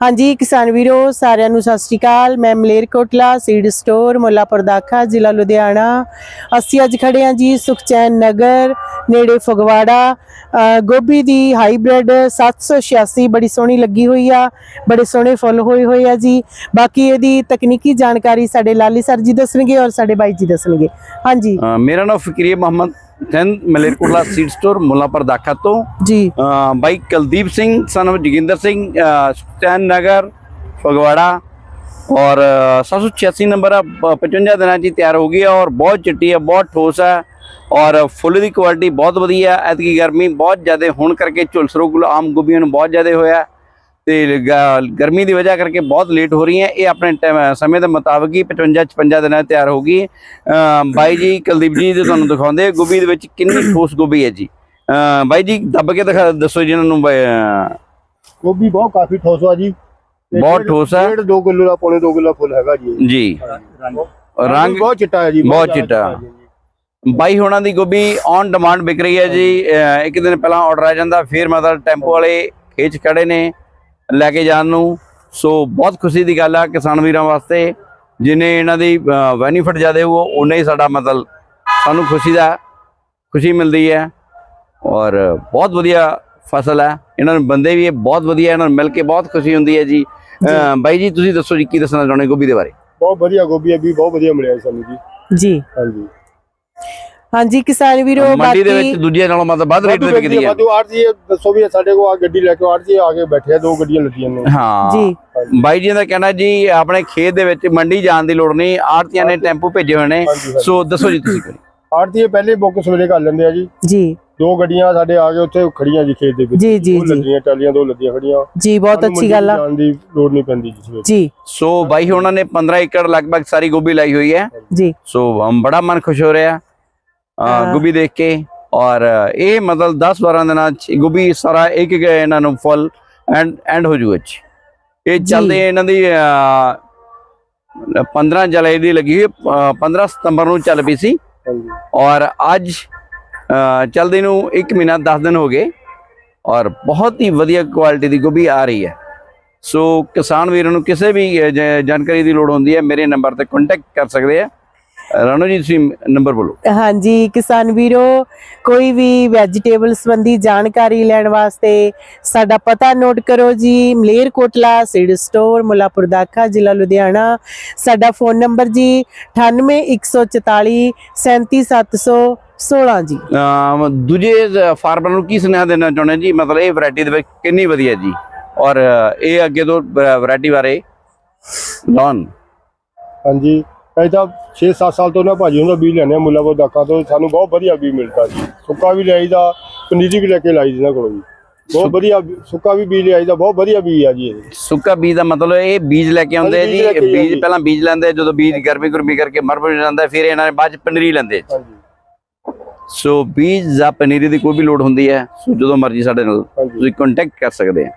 ਹਾਂਜੀ, ਕਿਸਾਨ ਵੀਰੋ, ਸਾਰਿਆਂ ਨੂੰ ਸਤਿ ਸ਼੍ਰੀ ਅਕਾਲ। ਮੈਂ ਮਲੇਰਕੋਟਲਾ ਸੀਡ ਸਟੋਰ ਮੁੱਲਾਪੁਰ ਦਾਖਾ ਜ਼ਿਲ੍ਹਾ ਲੁਧਿਆਣਾ। ਅਸੀਂ ਅੱਜ ਖੜੇ ਹਾਂ ਜੀ ਸੁਖਚੈਨ ਨਗਰ, ਨੇੜੇ ਫਗਵਾੜਾ। ਗੋਭੀ ਦੀ ਹਾਈਬ੍ਰਿਡ 786 ਬੜੀ ਸੋਹਣੀ ਲੱਗੀ ਹੋਈ ਆ, ਬੜੇ ਸੋਹਣੇ ਫੁੱਲ ਹੋਏ ਹੋਏ ਆ ਜੀ। ਬਾਕੀ ਇਹਦੀ ਤਕਨੀਕੀ ਜਾਣਕਾਰੀ ਸਾਡੇ ਲਾਲੀ ਸਰ ਜੀ ਦੱਸਣਗੇ ਔਰ ਸਾਡੇ ਬਾਈ ਜੀ ਦੱਸਣਗੇ। ਹਾਂਜੀ। ਮੇਰਾ ਨਾਮ ਫਕਰੀਰ ਮੁਹੰਮਦ ਚੰਦ ਮਲੇਰਕੋਟਲਾ ਸੀਡ ਸਟੋਰ ਮੁੱਲਾਪੁਰ ਦਾਖਾ ਤੋਂ ਜੀ ਬਾਈ ਕੁਲਦੀਪ ਸਿੰਘ ਸਨ of ਜੋਗਿੰਦਰ ਸਿੰਘ ਸੁਖਚੈਨ ਨਗਰ ਫਗਵਾੜਾ ਔਰ ਅ, 786 ਨੰਬਰ ਆ, ਪ- 55 ਦਿਨਾਂ 'ਚ ਹੀ ਤਿਆਰ ਹੋ ਗਈ ਹੈ ਔਰ ਬਹੁਤ ਚਿੱਟੀ ਹੈ ਬਹੁਤ ਠੋਸ ਹੈ ਔਰ ਫੁੱਲ ਦੀ ਕੁਆਲਿਟੀ ਬਹੁਤ ਵਧੀਆ ਐਤਕੀ ਗਰਮੀ ਬਹੁਤ ਜ਼ਿਆਦਾ ਹੋਣ ਕਰਕੇ ਝੁਲਸਰੋ ਗੁਲ ਆਮ ਗੋਭੀਆਂ ਨੂੰ ਬਹੁਤ ਜ਼ਿਆਦਾ ਹੋਇਆ ਤੇ ਗਰਮੀ ਦੀ ਵਜ੍ਹਾ ਕਰਕੇ ਬਹੁਤ ਲੇਟ ਹੋ ਰਹੀ ਹੈ ਇਹ ਆਪਣੇ ਸਮੇਂ ਦੇ ਮੁਤਾਬਕ ਹੀ 55 56 ਦਿਨਾਂ ਤਿਆਰ ਹੋ ਗਈ। ਬਾਈ ਜੀ ਕੁਲਦੀਪ ਜੀ ਦੇ ਤੁਹਾਨੂੰ ਦਿਖਾਉਂਦੇ ਗੋਭੀ ਦੇ ਵਿੱਚ ਕਿੰਨੀ ਠੋਸ ਗੋਭੀ ਹੈ ਜੀ। ਬਾਈ ਜੀ ਦੱਬ ਕੇ ਦਿਖਾ ਦੱਸੋ ਜੀ ਇਹਨਾਂ ਨੂੰ ਗੋਭੀ ਬਹੁਤ ਕਾਫੀ ਠੋਸ ਆ ਜੀ। ਬਹੁਤ ਠੋਸ। ਡੇਢ 2 ਕਿਲੋ ਦਾ ਪੌਣੇ 2 ਕਿਲੋ ਫੁੱਲ ਹੈਗਾ ਜੀ। ਜੀ। ਰੰਗ ਬਹੁਤ ਚਿੱਟਾ ਹੈ ਜੀ ਬਹੁਤ ਚਿੱਟਾ। ਹੈ। ਬਾਈ ਹੋਣਾ ਦੀ ਗੋਭੀ ਔਨ ਡਿਮਾਂਡ ਵਿਕ ਰਹੀ ਹੈ ਜੀ। ਇੱਕ ਦਿਨ ਪਹਿਲਾਂ ਆਰਡਰ ਆ ਜਾਂਦਾ। ਫਿਰ ਮਤਲਬ ਟੈਂਪੋ ਵਾਲੇ ਖੇਚ ਖੜੇ ਨੇ। ਲੈ ਕੇ ਜਾਣ ਨੂੰ। ਸੋ ਬਹੁਤ ਖੁਸ਼ੀ ਦੀ ਗੱਲ ਆ ਕਿਸਾਨ ਵੀਰਾਂ ਵਾਸਤੇ। ਜਿਨੇ ਇਹਨਾਂ ਦੀ ਬੈਨੀਫਿਟ ਜ਼ਿਆਦਾ ਹੋਊ ਉਨਾ ਹੀ ਸਾਡਾ ਮਤਲਬ ਸਾਨੂੰ ਖੁਸ਼ੀ ਦਾ ਖੁਸ਼ੀ ਮਿਲਦੀ ਹੈ। ਔਰ ਬਹੁਤ ਵਧੀਆ ਫਸਲ ਹੈ। ਇਹਨਾਂ ਨੂੰ ਬੰਦੇ ਵੀ ਇਹ ਬਹੁਤ ਵਧੀਆ ਇਹਨਾਂ ਨੂੰ ਮਿਲ ਕੇ ਬਹੁਤ ਖੁਸ਼ੀ ਹੁੰਦੀ ਹੈ ਜੀ। ਬਾਈ ਜੀ ਤੁਸੀਂ ਦੱਸੋ ਜੀ ਕੀ ਦੱਸਣਾ ਚਾਹੁੰਦੇ ਗੋਭੀ ਦੇ ਬਾਰੇ? ਬਹੁਤ ਵਧੀਆ ਗੋਭੀ ਹੈ ਵੀ ਬਹੁਤ ਵਧੀਆ ਮਿਲਿਆ ਸਾਨੂੰ ਜੀ। ਜੀ। ਹਾਂਜੀ। ਹਾਂਜੀ ਕਿਸਾਨ ਵੀਰੋ ਮੰਡੀ ਦੇ ਵਿੱਚ ਦੂਜੀਆਂ ਨਾਲੋਂ ਮਤਲਬ ਵੱਧ ਰੇਟ ਤੇ ਵਿਕਦੀ ਹੈ ਜੀ ਦੱਸੋ ਵੀ ਸਾਡੇ ਕੋਲ ਆ ਗੱਡੀ ਲੈ ਕੇ ਆੜ ਜੀ ਆ ਕੇ ਬੈਠੇ ਆ ਦੋ ਗੱਡੀਆਂ ਲੱਗੀਆਂ ਨੇ। ਹਾਂ। ਜੀ। ਬਾਈ ਜੀ ਦਾ ਕਹਿਣਾ ਜੀ ਆਪਣੇ ਖੇਤ ਦੇ ਵਿੱਚ ਮੰਡੀ ਜਾਣ ਦੀ ਲੋੜ ਨਹੀਂ ਆੜਤੀਆਂ ਨੇ ਟੈਂਪੂ ਭੇਜੇ ਹੋਏ ਨੇ। ਸੋ ਦੱਸੋ ਜੀ ਤੁਸੀਂ ਜੀ ਪਹਿਲੇ ਬੁੱਕ ਸਵੇਰੇ ਕਰ ਲੈਂਦੇ ਆ ਜੀ। ਜੀ। ਦੋ ਗੱਡੀਆਂ ਸਾਡੇ ਆ ਕੇ ਉੱਥੇ ਖੜੀਆਂ ਜੀ ਖੇਤ ਦੇ ਵਿੱਚ। ਜੀ, ਜੀ, ਉਹ ਜੀ। ਲੱਗੀਆਂ ਟਾਲੀਆਂ ਦੋ ਲੱਗੀਆਂ ਖੜੀਆਂ। ਜੀ ਬਹੁਤ ਅੱਛੀ ਗੱਲ ਆ। ਜਾਣ ਦੀ ਲੋੜ ਨਹੀਂ ਪੈਂਦੀ ਜੀ ਸਵੇਰੇ। ਜੀ। ਸੋ ਬਾਈ ਉਹਨਾਂ ਨੇ 15 ਏਕੜ ਲਗਭਗ ਸਾਰੀ ਗੋਭੀ ਲਾਈ ਹੋਈ ਹੈ। ਜੀ। ਸੋ ਹਮ ਬੜਾ ਮਨ ਖੁਸ਼ ਹੋ ਰਿਹਾ। ਗੋਭੀ ਦੇਖ ਕੇ ਔਰ ਇਹ ਮਤਲਬ 10 12 ਦਿਨਾਂ ਚ ਗੋਭੀ ਸਾਰਾ ਇੱਕ ਇੱਕ ਇਹਨਾਂ ਨੂੰ ਫੁੱਲ ਐਂਡ ਐਂਡ ਹੋ ਜੂਗਾ ਜੀ। ਇਹ ਜੀ। ਚੱਲਦੇ ਇਹਨਾਂ ਦੀ ਅ, 15 ਜੁਲਾਈ ਦੀ ਲੱਗੀ ਹੋਈ ਅ, 15 ਸਤੰਬਰ ਨੂੰ ਚੱਲ ਪਈ ਸੀ। ਔਰ ਅੱਜ ਚਲਦੇ ਨੂੰ 1 ਮਹੀਨਾ 10 ਦਿਨ ਹੋ ਗਏ ਔਰ ਬਹੁਤ ਹੀ ਵਧੀਆ ਕੁਆਲਿਟੀ ਦੀ ਗੋਭੀ ਆ ਰਹੀ ਹੈ। ਸੋ ਕਿਸਾਨ ਵੀਰਾਂ ਨੂੰ ਕਿਸੇ ਵੀ ਜਾਣਕਾਰੀ ਦੀ ਲੋੜ ਹੁੰਦੀ ਹੈ ਮੇਰੇ ਨੰਬਰ ਤੇ ਕੰਟੈਕਟ ਕਰ ਸਕਦੇ ਆ। ਰਾਣੋ ਜੀ ਤੁਸੀਂ ਨੰਬਰ ਬੋਲੋ। ਹਾਂਜੀ ਕਿਸਾਨ ਵੀਰੋ ਕੋਈ ਵੀ ਵੈਜੀਟੇਬਲ ਸੰਬੰਧੀ ਜਾਣਕਾਰੀ ਲੈਣ ਵਾਸਤੇ ਸਾਡਾ ਪਤਾ ਨੋਟ ਕਰੋ ਜੀ। ਮਲੇਰਕੋਟਲਾ ਸੀਡ ਸਟੋਰ ਮੁੱਲਾਪੁਰ ਦਾਖਾ ਜ਼ਿਲ੍ਹਾ ਲੁਧਿਆਣਾ। ਸਾਡਾ ਫੋਨ ਨੰਬਰ ਜੀ 98144 37716 ਜੀ। ਅਮ ਦੂਜੇ ਫਾਰਮਰ ਨੂੰ ਕੀ ਸੁਨੇਹਾ ਦੇਣਾ ਚਾਹੁੰਦੇ ਜੀ? ਮਤਲਬ ਇਹ ਵੈਰਾਈਟੀ ਦੇ ਵਿੱਚ ਕਿੰਨੀ ਵਧੀਆ ਜੀ? ਔਰ ਇਹ ਅੱਗੇ ਤੋਂ ਵੈਰਾਈਟੀ ਬਾਰੇ ਲੋਨ ਹਾਂਜੀ। ਅਸੀਂ ਤਾਂ 6-7 ਸਾਲ ਤੋਂ ਨਾ ਭਾਜੀ ਹੁੰਦਾ ਬੀਜ ਲੈਣੇ ਮੁੱਲਾਪੁਰ ਦਾਖਾ ਤੋਂ। ਸਾਨੂੰ ਬਹੁਤ ਵਧੀਆ ਬੀਜ ਮਿਲਦਾ ਜੀ। ਸੁੱਕਾ ਵੀ ਲਿਆਈਦਾ ਪਨੀਰੀ ਵੀ ਲੈ ਕੇ ਲਾਈ ਦੀ ਇਹਨਾਂ ਕੋਲੋਂ ਜੀ। ਬਹੁਤ ਵਧੀਆ ਸੁੱਕਾ ਵੀ ਬੀਜ ਲਿਆਈਦਾ ਬਹੁਤ ਵਧੀਆ ਬੀਜ ਆ ਜੀ ਇਹ। ਸੁੱਕਾ ਬੀਜ ਦਾ ਮਤਲਬ ਇਹ ਬੀਜ ਲੈ ਕੇ ਆਉਂਦੇ ਜੀ ਬੀਜ। ਪਹਿਲਾਂ ਬੀਜ ਲੈਂਦੇ ਜਦੋਂ ਬੀਜ ਗਰਮੀ ਗੁਰਮੀ ਕਰਕੇ ਮਰ ਮੁਰ ਜਾਂਦਾ ਫਿਰ ਇਹਨਾਂ ਨੇ ਬਾਅਦ ਚ ਪਨੀਰੀ ਲੈਂਦੇ। ਸੋ ਬੀਜ ਜਾਂ ਪਨੀਰੀ ਦੀ ਕੋਈ ਵੀ ਲੋੜ ਹੁੰਦੀ ਹੈ ਸੋ ਜਦੋਂ ਮਰਜ਼ੀ ਸਾਡੇ ਨਾਲ ਤੁਸੀਂ ਕੰਟੈਕਟ ਕਰ ਸਕਦੇ ਆ।